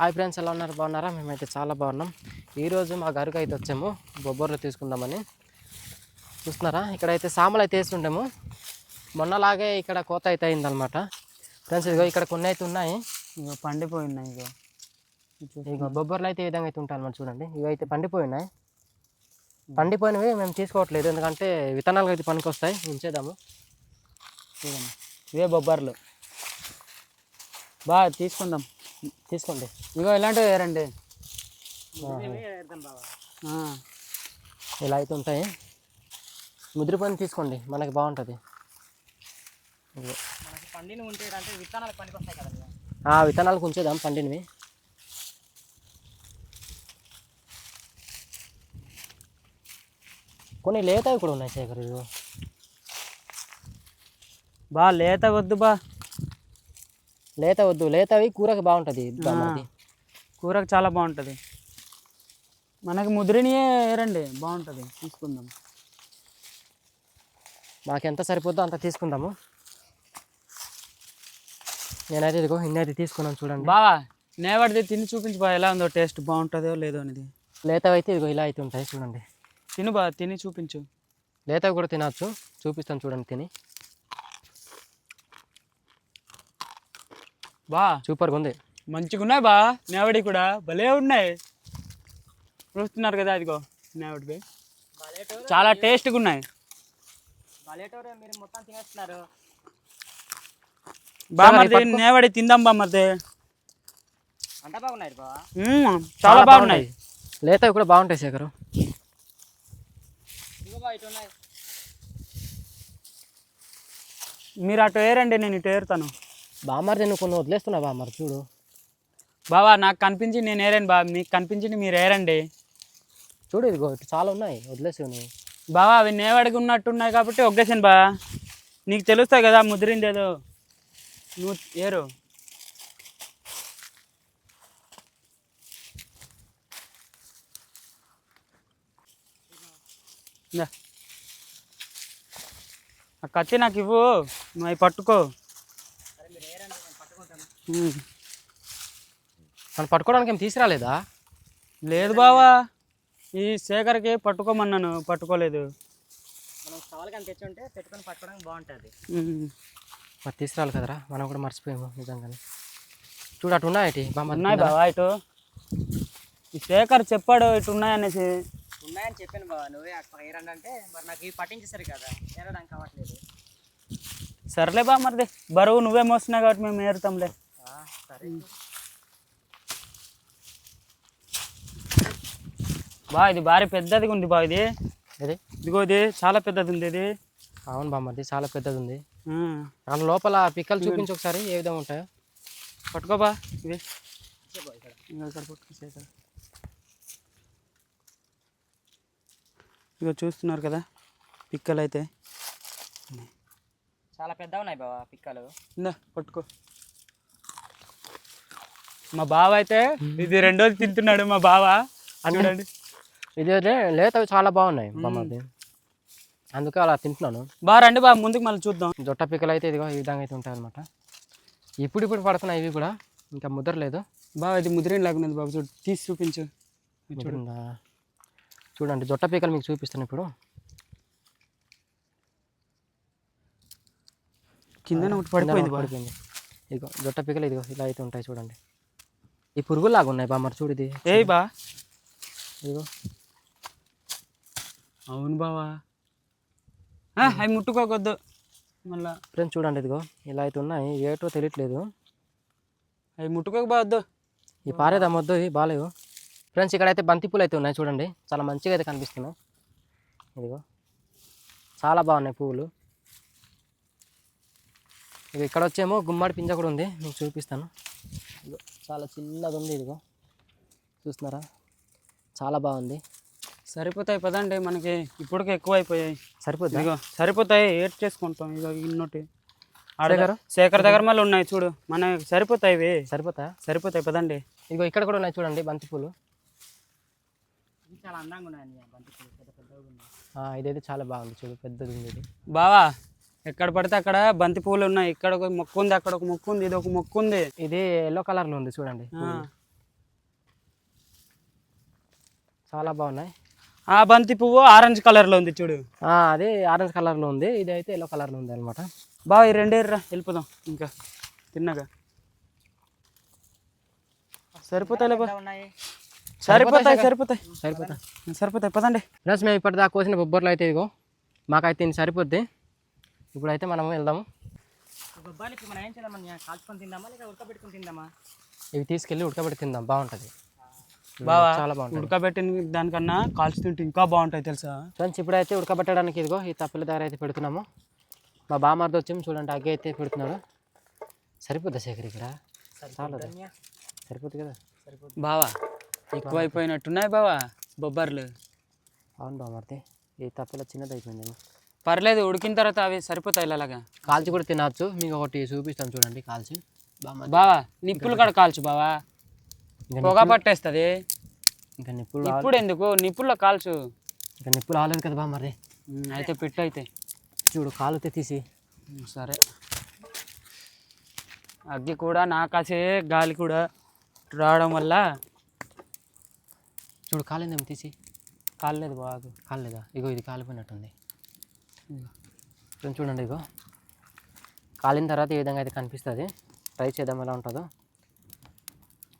Hi friends ఎలా ఉన్నారు? బాగున్నారా? మేమైతే చాలా బాగున్నాం. ఈరోజు మా గరుకు అయితే వచ్చాము. బొబ్బర్లు తీసుకుందామని. చూస్తున్నారా? ఇక్కడైతే సామలు అయితే వేస్తుంటాము మొన్నలాగే ఇక్కడ కోత అయితే అయిందనమాట ఫ్రెండ్స్ ఇదిగో ఇక్కడ కొన్ని అయితే ఉన్నాయి. ఇగో పండిపోయి ఉన్నాయి ఇగో ఇదిగో బొబ్బర్లు అయితే ఈ విధంగా అయితే ఉంటాయి అన్నమాట చూడండి. ఇవి అయితే పండిపోయి ఉన్నాయి పండిపోయినవి మేము తీసుకోవట్లేదు. ఎందుకంటే విత్తనాలు అయితే పనికి వస్తాయి. ఉంచేద్దాము. చూడండి ఇవే బొబ్బర్లు. బాగా తీసుకుందాం. తీసుకోండి. ఇగో ఇలాంటివి వేరండి ఇలా అయితే ఉంటాయి. ముదిరిపోయిన తీసుకోండి. మనకి బాగుంటుంది. పండిని ఉంటే అంటే విత్తనాలు పనికి విత్తనాలకు ఉంచేద్దాం పండినవి. కొన్ని లేతవి కూడా ఉన్నాయి శేఖర్ ఇదిగో. బా లేత వద్దు బా. లేత వద్దు లేతవి కూరకి బాగుంటుంది. కూరకు చాలా బాగుంటుంది. మనకి ముదిరినియే వేరండి బాగుంటుంది తీసుకుందాం. మాకు ఎంత సరిపోద్దో అంత తీసుకుందాము. నేనైతే ఇదిగో ఇన్ని అయితే తీసుకున్నాను చూడండి. బావా నేవాడిది తిని చూపించు బా ఎలా ఉందో టేస్ట్ బాగుంటుందో లేదో అనేది. లేతవి అయితే ఇదిగో ఇలా అయితే ఉంటాయి చూడండి. తిను బా తిని చూపించు. లేతవి కూడా తినచ్చు చూపిస్తాను చూడండి తిని. బా. సూపర్గా ఉంది మంచిగా ఉన్నాయి బా. నేవడి కూడా భలే ఉన్నాయి. చూస్తున్నారు కదా అదిగో నేవడివి చాలా టేస్ట్గా ఉన్నాయి మీరు మొత్తం తినేస్తున్నారు. బా మరి నేవడి తిందాం బా మరి అంత బాగున్నాయి బా. చాలా బాగున్నాయి. లేతవి కూడా బాగుంటాయి శేఖరు. మీరు అటు వేరండి నేను ఇటు ఏరుతాను. బామ్మర్ది నువ్వు కొన్ని వదిలేస్తున్నావు బామ్మర్ చూడు. బావా నాకు కనిపించి నేను ఏరాను బా మీకు కనిపించింది మీరు ఏరండి. చూడు ఇదిగో ఇటు చాలా ఉన్నాయి వదిలేసి నువ్వు. బావా అవి నేవడికి ఉన్నట్టున్నాయి కాబట్టి ఒగ్గేసాను బా. నీకు తెలుస్తాయి కదా ముదిరింది ఏదో. నువ్వు ఏరు. ఆ కత్తి నాకు ఇవ్వు అవి పట్టుకో. మనం పట్టుకోవడానికి ఏం తీసుకురాలేదా? లేదు బావా. ఈ శేఖర్కి పట్టుకోమన్నాను పట్టుకోలేదు. మనం కావాలి తెచ్చి ఉంటే పెట్టుకొని పట్టుకోవడానికి బాగుంటుంది. మరి తీసుకురాలి కదరా మనం కూడా మర్చిపోయాము నిజంగానే. చూడు అటు ఉన్నాయి బామ్మ ఉన్నాయి బావా ఇటు. ఈ శేఖర్ చెప్పాడు ఇటు ఉన్నాయనేసి ఉన్నాయని చెప్పాను బాబా నువ్వే ఏరండి అంటే మరి నాకు ఇవి పట్టించేసరి కదా ఏరడానికి కావట్లేదు సర్లే బా మరిది బరువు నువ్వే మోస్తున్నావు కాబట్టి మేము ఏరుతాంలే. బా ఇది భారీ పెద్దదిగా ఉంది బా ఇది. ఇది ఇదిగో ఇది చాలా పెద్దది ఉంది ఇది. అవును బామ్మది చాలా పెద్దది ఉంది. దాని లోపల పిక్కలు చూపించి ఒకసారి ఏ విధంగా ఉంటాయో. పట్టుకో బా ఇది ఇగో చూస్తున్నారు కదా పిక్కలు అయితే చాలా పెద్ద ఉన్నాయి బాబా పిక్కలు. ఇందా పట్టుకో. మా బావ అయితే ఇది రెండోది తింటున్నాడు మా బావ. చూడండి. ఇది అయితే లేతవి చాలా బాగున్నాయి బామ్మది అందుకే అలా తింటున్నాను. బా రండి బా ముందుకు మళ్ళీ చూద్దాం. జొట్ట పిక్కలు అయితే ఇదిగో ఈ విధంగా అయితే ఉంటాయి అనమాట ఇప్పుడు ఇప్పుడు పడుతున్నాయి ఇవి కూడా ఇంకా ముద్రలేదు బా ఇది ముదిరిన లాగున్నది బాబు చూడు తీసి చూపించు. ఇది చూడు. ముదిరిందా? చూడండి జొట్ట పీకలు మీకు చూపిస్తాను ఇప్పుడు. కిందన ఒకటి పడిపోయింది పడిపోయింది. ఇదిగో జొట్ట పీకలు ఇదిగో ఇలా అయితే ఉంటాయి చూడండి. ఈ పురుగులాగా ఉన్నాయి బామ్మర్ చూడు ఇది. ఏయ్ బా. ఇదిగో. అవును బావా. అవి ముట్టుకోకొద్దు. మళ్ళా. ఫ్రెండ్స్ చూడండి ఇదిగో ఇలా అయితే ఉన్నాయి. ఏటో తెలియట్లేదు. అవి ముట్టుకోకపోవద్దు ఈ పారేది అమ్మొద్దు ఇవి బాగాలేవు ఫ్రెండ్స్ ఇక్కడైతే బంతి పూలు అయితే ఉన్నాయి చూడండి. చాలా మంచిగా అయితే కనిపిస్తున్నాయి. ఇదిగో. చాలా బాగున్నాయి పువ్వులు ఇక్కడ వచ్చేమో గుమ్మడి పింజ కూడా ఉంది. మీకు చూపిస్తాను. ఇదిగో. చాలా చిన్నది ఉంది ఇదిగో. చూస్తున్నారా? చాలా బాగుంది. సరిపోతాయి పదండి మనకి ఇప్పటికే ఎక్కువ అయిపోయాయి సరిపోద్దా? ఇదిగో సరిపోతాయి. ఏడ్ చేసుకుంటాం. ఇదిగో ఇన్నోటి. ఆడ శేఖర్? దగ్గర మళ్ళీ ఉన్నాయి చూడు. మనకి సరిపోతాయి ఇవి. సరిపోతా? సరిపోతాయి పదండి. ఇదిగో ఇక్కడ కూడా ఉన్నాయి చూడండి బంతి పూలు చాలా అందంగా ఉన్నాయండి. బంతి పూలు పెద్ద పెద్దగా ఉన్నాయి. ఇదైతే చాలా బాగుంది చూడు. పెద్దది ఉంది ఇది. బావా? ఎక్కడ పడితే అక్కడ బంతి పూలు ఉన్నాయి. ఇక్కడ ఒక మొక్కు ఉంది అక్కడ ఒక మొక్కు ఉంది ఇది ఒక మొక్కు ఉంది. ఇది ఎల్లో కలర్లో ఉంది చూడండి. చాలా బాగున్నాయి. ఆ బంతి పువ్వు ఆరెంజ్ కలర్లో ఉంది చూడు. అది ఆరెంజ్ కలర్లో ఉంది. ఇది అయితే ఎల్లో కలర్లో ఉంది అనమాట బాగా ఈ రెండేర్రా వెళ్ళిపోదాం ఇంకా తిన్నాగా సరిపోతాయి సరిపోతాయి. సరిపోతాయి. సరిపోతా సరిపోతాయి. పదండి. ఫ్రెండ్స్ మేము ఇప్పటిదాకా కోసిన బొబ్బర్లు అయితే ఇదిగో మాకైతే ఇది సరిపోద్ది. ఇప్పుడైతే మనం వెళ్దాము బొబ్బాలకి మనం ఏం చేద్దామని కాల్చుకొని తిందామా లేక ఉడకబెట్టుకొని తిందామా? ఇవి తీసుకెళ్ళి ఉడకబెట్టి తిందాం బాగుంటుంది. బావా చాలా బాగుంటుంది. ఉడకబెట్టిన దానికన్నా కాల్చుతుంటే ఇంకా బాగుంటాయి తెలుసా? ఫ్రెండ్స్ ఇప్పుడైతే ఉడకబెట్టడానికి ఇదిగో ఈ తప్పుల దగ్గర అయితే పెడుతున్నాము. మా బామార్ది వచ్చి చూడండి అగ్గి అయితే పెడుతున్నాడు. సరిపోద్దా శేఖర్ ఇక్కడ? చాలా సరిపోద్ది కదా? బావా ఎక్కువ అయిపోయినట్టున్నాయి బావా బొబ్బర్లు. అవును బామార్ది ఈ తప్పుల చిన్నది అయిపోయింది పర్లేదు ఉడికిన తర్వాత అవి సరిపోతాయి ఇలాగా కాల్చి కూడా తినచ్చు. మీకు ఒకటి చూపిస్తాను చూడండి కాల్చి. బావా నిప్పులు కూడా కాల్చు బావా. పొగ పట్టేస్తుంది. ఇంకా నిప్పులు ఇప్పుడు ఎందుకు? నిప్పుల్లో కాల్చు. ఇంకా నిప్పులు ఆలేదు కదా బామార్ది ఉమ్, అయితే పెట్టు అయితే. చూడు కాలుతే తీసి. సరే. అగ్గి కూడా నాకాసే గాలి కూడా రావడం వల్ల చూడు కాలేదేమో తీసి. కాలేదు బాగు కాలేదా ఇగో ఇది కాలిపోయినట్టుంది. కొంచెం చూడండి ఇగో. కాలిన తర్వాత ఈ విధంగా అయితే కనిపిస్తుంది. ట్రై చేద్దాం ఎలా ఉంటుందో.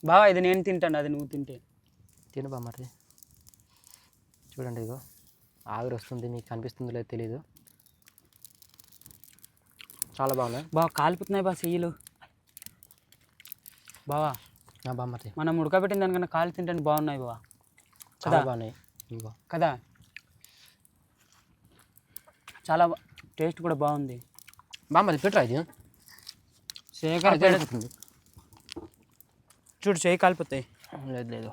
బావా ఇది నేను తింటాను అది నువ్వు తింటే. తిను బామ్మది చూడండి ఇగో. ఆవిరి వస్తుంది మీకు కనిపిస్తుందో లేదో తెలియదు చాలా బాగున్నాయి. బాగా కాలిపోతున్నాయి బా చెయ్యిలు. బావా నా బామ్మది మనం ఉడకబెట్టిన దానికన్నా కాలు తింటే బాగున్నాయి బావా. చాలా? బాగున్నాయి. కదా? చాలా టేస్ట్ కూడా బాగుంది. బామ్మది పెట్టరా ఇది? శేఖర్ అయిపోతుంది. చూడు చేయి కాలిపోతాయి లేదు లేదు.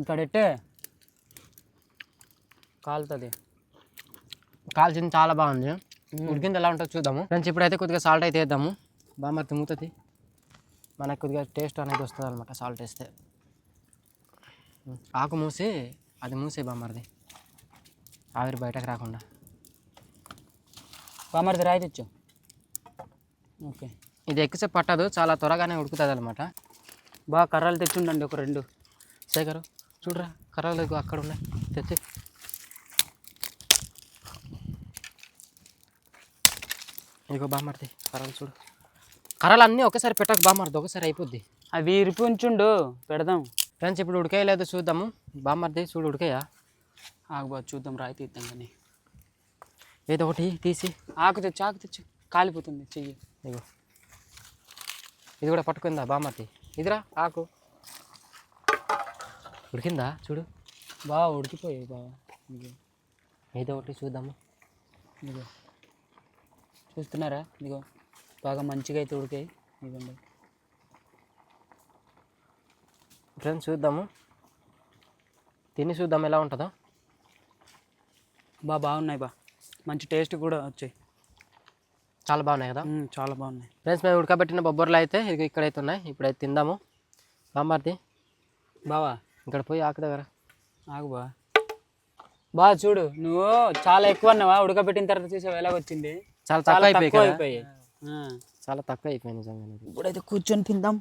ఇంకడెట్టే కాలుతుంది. కాల్చింది చాలా బాగుంది. ఉడికింది ఎలా ఉంటుందో చూద్దాము. ఫ్రెండ్స్ ఇప్పుడైతే కొద్దిగా సాల్ట్ అయితే వేద్దాము. బామ్మది తిమ్ముతుంది. మనకు కొద్దిగా టేస్ట్ అనేది వస్తుంది అనమాట సాల్ట్ వేస్తే. ఆకు మూసి అది మూసే బామ్మది ఆవిరి బయటకు రాకుండా. బామర్ది రాయి తెచ్చు. ఓకే. ఇది ఎక్కువసేపు పట్టదు చాలా త్వరగానే ఉడుకుతుంది అనమాట బాగా కర్రలు తెచ్చుండండి ఒక రెండు. శేఖరు చూడరా కర్రలు అక్కడ ఉన్నాయి. తెచ్చి. ఇగో బామ్మర్ది కర్రలు చూడు. కర్రలు అన్నీ ఒకసారి పెట్టక బామ్మర్ది ఒకసారి అయిపోద్ది. అవి ఇరిపి ఉంచుండు పెడదాం. ఫ్రెండ్స్ ఇప్పుడు ఉడికేయలేదు చూద్దాము. బామ్మర్ది చూడు ఉడికాయా? ఆగుబా చూద్దాం రాయి తీద్దాం కానీ. ఏదో ఒకటి తీసి. ఆకు తెచ్చు ఆకు తెచ్చు. కాలిపోతుంది చెయ్యి. ఇగో ఇది కూడా పట్టుకుందా బామ్మర్ది ఇదిరా ఆకు. ఉడికిందా? చూడు. బాగా ఉడికిపోయాయి బాగా ఏదో ఒకటి చూద్దాము. ఇదిగో. చూస్తున్నారా? ఇదిగో. బాగా మంచిగా అయితే ఉడికాయి. ఇదిగోండి. ఫ్రెండ్స్ చూద్దాము. తిని చూద్దాం ఎలా ఉంటుందో. బా బాగున్నాయి బా. మంచి టేస్ట్ కూడా వచ్చాయి. చాలా బాగున్నాయి కదా? చాలా బాగున్నాయి. ఫ్రెండ్స్ మేము ఉడకబెట్టిన బొబ్బర్లు అయితే ఇక ఇక్కడైతే ఉన్నాయి ఇప్పుడైతే తిందాము. బామ్మర్ది బావా? ఇక్కడ పోయి ఆకు దగ్గర. ఆగు బా. బా చూడు నువ్వు చాలా ఎక్కువ అన్నావా? ఉడకబెట్టిన తర్వాత చూసావు ఎలా వచ్చింది? చాలా చాలా తక్కువ అయిపోయాయి. చాలా తక్కువ అయిపోయింది నిజంగా. ఇప్పుడైతే కూర్చొని తిందాం.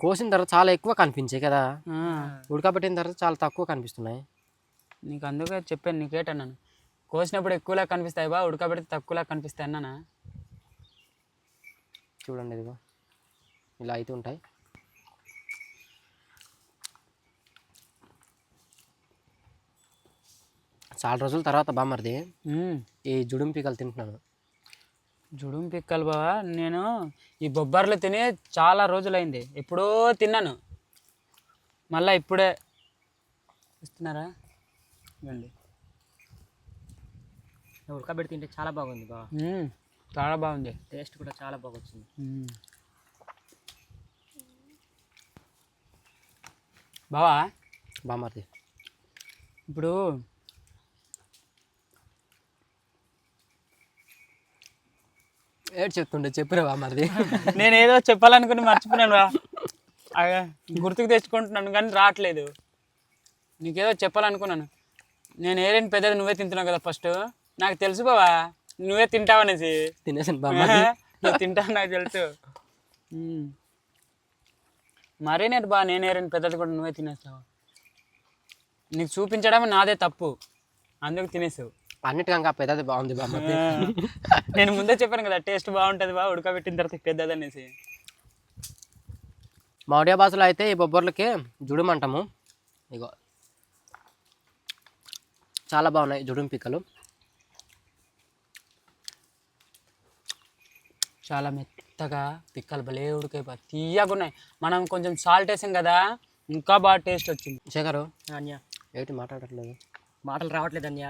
కోసిన తర్వాత చాలా ఎక్కువ కనిపించాయి కదా. ఉడకబెట్టిన తర్వాత చాలా తక్కువ కనిపిస్తున్నాయి. నీకు అందుకే చెప్పాను నీకేటన్నాను కోసినప్పుడు ఎక్కువలా కనిపిస్తాయి బా ఉడకబెడితే తక్కువలా కనిపిస్తాయి అన్నానా? చూడండి ఇదిగో. ఇలా అయితే ఉంటాయి. చాలా రోజుల తర్వాత బామ్మర్ది మ్మ్. ఈ జుడుం పీకలు తింటున్నాను. జుడుం పిక్కలు బావా నేను ఈ బొబ్బర్లు తిని చాలా రోజులైంది. ఎప్పుడో తిన్నాను. మళ్ళీ ఇప్పుడే. ఇస్తున్నారా? ఇవ్వండి. ఉడకబెట్టి తింటే చాలా బాగుంది బావ. మ్మ్. చాలా బాగుంది. టేస్ట్ కూడా చాలా బాగా వచ్చింది. బావా? బామ్మర్ది ఇప్పుడు ఏడు చెప్తుండే చెప్పురా బామ్మర్ది నేను ఏదో చెప్పాలనుకుని మర్చిపోయాను గుర్తుకు తెచ్చుకుంటున్నాను కానీ రావట్లేదు. నీకేదో చెప్పాలనుకున్నాను. నేను ఏరేని పెద్దది నువ్వే తింటున్నావు కదా ఫస్ట్. నాకు తెలుసు బావా నువ్వే తింటావనేసి తినేసాను బామ్మర్ది నువ్వు తింటావు నాకు తెలుసు. మరీ నేను బా నేను ఏరైనా పెద్దది కూడా నువ్వే తినేస్తావు? నీకు చూపించడం నాదే తప్పు. అందుకు తినేసావు. అన్నిటికంగా పెద్దది బాగుంది బామ్మది నేను ముందే చెప్పాను కదా టేస్ట్ బాగుంటుంది బా ఉడకబెట్టిన తర్వాత పెద్దది అనేసి. మా ఒడియా భాషలో అయితే ఈ బొబ్బర్లకి జుడుం అంటాము ఇగో చాలా బాగున్నాయి జుడుం పిక్కలు. చాలా మెత్తగా పిక్కలు భలే ఉడికైపో తీయగా ఉన్నాయి. మనం కొంచెం సాల్ట్ వేసాం కదా ఇంకా బాగా టేస్ట్ వచ్చింది. శేఖరు అన్య ఏంటి మాట్లాడట్లేదు? మాటలు రావట్లేదు అన్య.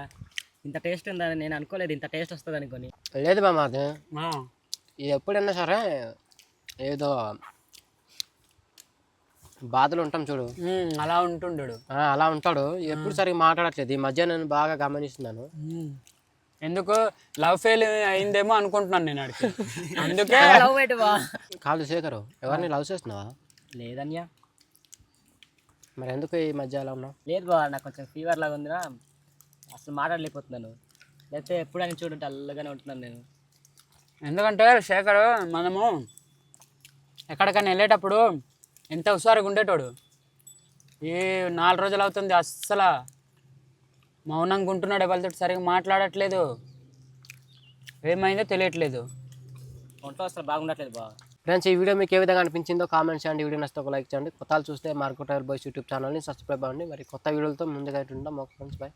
ఇంత టేస్ట్ ఉందని నేను అనుకోలేదు ఇంత టేస్ట్ వస్తుంది అనుకొని లేదు బామ్మ అది. ఇది ఎప్పుడైనా సరే ఏదో బాధలు ఉంటాం చూడు అలా ఉంటుండడు. ఆ, అలా ఉంటాడు. ఎప్పుడు సరిగ్గా మాట్లాడట్లేదు. ఈ మధ్య నేను బాగా గమనిస్తున్నాను. ఎందుకు లవ్ ఫెయిల్ అయిందేమో అనుకుంటున్నాను నేను అడిగి అందుకే కాదు శేఖరు ఎవరిని లవ్ చేస్తున్నావా? లేదన్య. మరి ఎందుకు ఈ మధ్య అలా ఉన్నావు? లేదు బా నాకు కొంచెం ఫీవర్ లాగా ఉందినా అసలు మాట్లాడలేకపోతున్నాను. లేకపోతే ఎప్పుడు అని చూడు అల్లగానే ఉంటున్నాను నేను. ఎందుకంటే శేఖర్ మనము ఎక్కడికైనా వెళ్ళేటప్పుడు ఎంత హుషారుగా ఉండేటోడు? ఈ నాలుగు రోజులు అవుతుంది అస్సలు మౌనంగా ఉంటున్నాడు వాళ్ళతో సరిగా మాట్లాడట్లేదు. ఏమైందో తెలియట్లేదు. ఒంట్లో అసలు బాగుండట్లేదు బా ఫ్రెండ్స్ ఈ వీడియో మీకు ఏ విధంగా అనిపించిందో కామెంట్ చేయండి. వీడియో నచ్చితే ఒక లైక్ చేయండి. కొత్తలు చూస్తే మార్కెట్ బాయ్స్ యూట్యూబ్ ఛానల్ని సబ్స్క్రైబ్ అవ్వండి. మరి కొత్త వీడియోలతో ముందుగా ఉంటాం ఓకే ఫ్రెండ్స్ బాయ్.